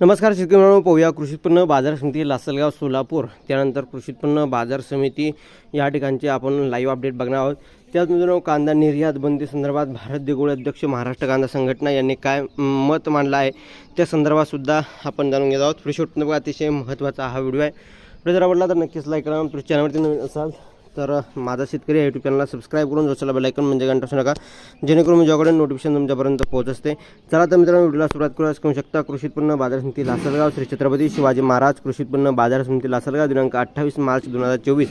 नमस्कार शेतकरी मित्रांनो पाहूया कृषी उत्पन्न बाजार समिती लासलगाव सोलापूर. त्यानंतर कृषी उत्पन्न बाजार समिती या ठिकाणचे आपण लाईव्ह अपडेट बघणार आहोत. त्याच मित्रांनो कांदा निर्यात बंदी संदर्भात भारत देगोळे अध्यक्ष महाराष्ट्र कांदा संघटना यांनी काय मत मांडलं आहे त्या संदर्भातसुद्धा आपण जाणून घेत आहोत. कृषी उत्पन्न अतिशय महत्त्वाचा हा व्हिडिओ आहे. व्हिडिओ जर आवडला तर नक्कीच लाईक करा. तुमच्या चॅनलवरती नवीन असाल तर माझा शेतकरी यूट्यूब चॅनलला सबस्क्राईब करून जोशाला बेलायकन म्हणजे घंटा असू नका जेणेकरून माझ्याकडे नोटिफिकेशन तुमच्यापर्यंत पोहोच असते. चला तर मित्रांनो व्हिडिओला सुरुवात करू करू शकता कृषी उत्पन्न बाजार समिती लासलगाव श्री छत्रपती शिवाजी महाराज कृषी उत्पन्न बाजार समिती लासलगाव दिनांक अठ्ठावीस मार्च दोन हजार चोवीस.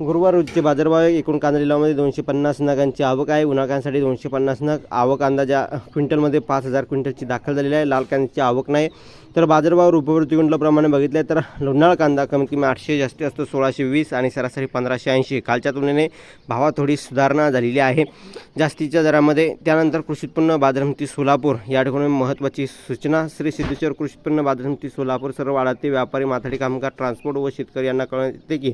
गुरुवार रोजचे बाजारभाव आहे. एकूण कांदा लिलावामध्ये दोनशे पन्नास नगांची आवक आहे. उन्हाकांसाठी दोनशे पन्नास नग. आवक अंदाजा क्विंटलमध्ये पाच हजार क्विंटलची दाखल झालेली आहे. लाल कांद्याची आवक नाही. तर बाजारभाव रुपये क्विंटलप्रमाणे बघितले तर लोणाळ कांदा कमीत कमी आठशे जास्तीत जास्त सोळाशे वीस आणि सरासरी पंधराशे ऐंशी. कालच्या तुलनेने भावात थोडी सुधारणा झालेली आहे. जास्तीच्या दरामध्ये त्यानंतर कृषी उत्पन्न बाजार समिती सोलापूर. या ठिकाणी महत्त्वाची सूचना श्री सिद्धेश्वर कृषी उत्पन्न बाजार समिती सोलापूर. सर्व वाढते व्यापारी माथाडी कामगार ट्रान्सपोर्ट व शेतकरी यांना कळण्यात येते की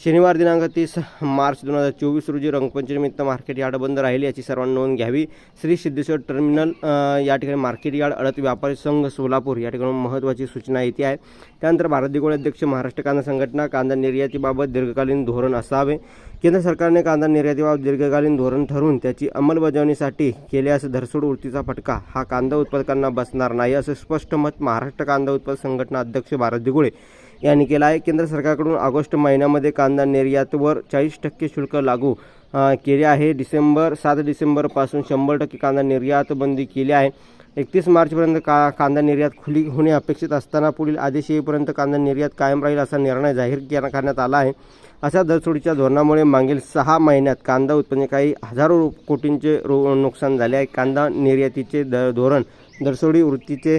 शनिवार दिनांक तीस मार्च दोन हजार चोवीस रोजी रंगपंचमीनिमित्त मार्केट यार्ड बंद राहील याची सर्वांनी नोंद घ्यावी. श्री सिद्धेश्वर टर्मिनल या ठिकाणी मार्केट यार्ड अडत व्यापारी संघ सोलापूर या ठिकाणी महत्त्वाची सूचना येते आहे. त्यानंतर भारत दिगोळ अध्यक्ष महाराष्ट्र कांदा संघटना कांदा निर्यातीबाबत दीर्घकालीन धोरण असावे. केंद्र सरकारने कांदा निर्यातीबाबत दीर्घकालीन धोरण ठरवून त्याची अंमलबजावणीसाठी केल्यास धरसोड वृत्तीचा फटका हा कांदा उत्पादकांना बसणार नाही असं स्पष्ट मत महाराष्ट्र कांदा उत्पादक संघटना अध्यक्ष भारत दिगुळे यांनी केला आहे. केंद्र सरकारकडून ऑगस्ट महिन्यामध्ये कांदा निर्यातवर चाळीस टक्के शुल्क लागू केले आहे. डिसेंबर सात डिसेंबरपासून शंभर टक्के कांदा निर्यात बंदी केली आहे. एकतीस मार्चपर्यंत का कांदा निर्यात खुली होणे अपेक्षित असताना पुढील आदेश येईपर्यंत कांदा निर्यात कायम राहील असा निर्णय जाहीर करण्यात आला आहे. अशा दरसोडीच्या धोरणामुळे मागील सहा महिन्यात कांदा उत्पन्न काही हजारो कोटींचे रो नुकसान झाले आहे. कांदा निर्यातीचे द धोरण दरसोडी वृत्तीचे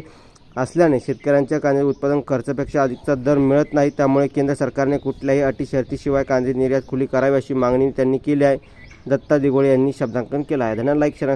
असल्याने शेतकऱ्यांच्या कांदे उत्पादन खर्चापेक्षा अधिकचा दर मिळत नाही. त्यामुळे केंद्र सरकारने कुठल्याही अटी शर्तीशिवाय कांदे निर्यात खुली करावी अशी मागणी त्यांनी केली आहे. दत्ता दिगोळे यांनी शब्दांकन केलं आहे. धन्यवाद. Like share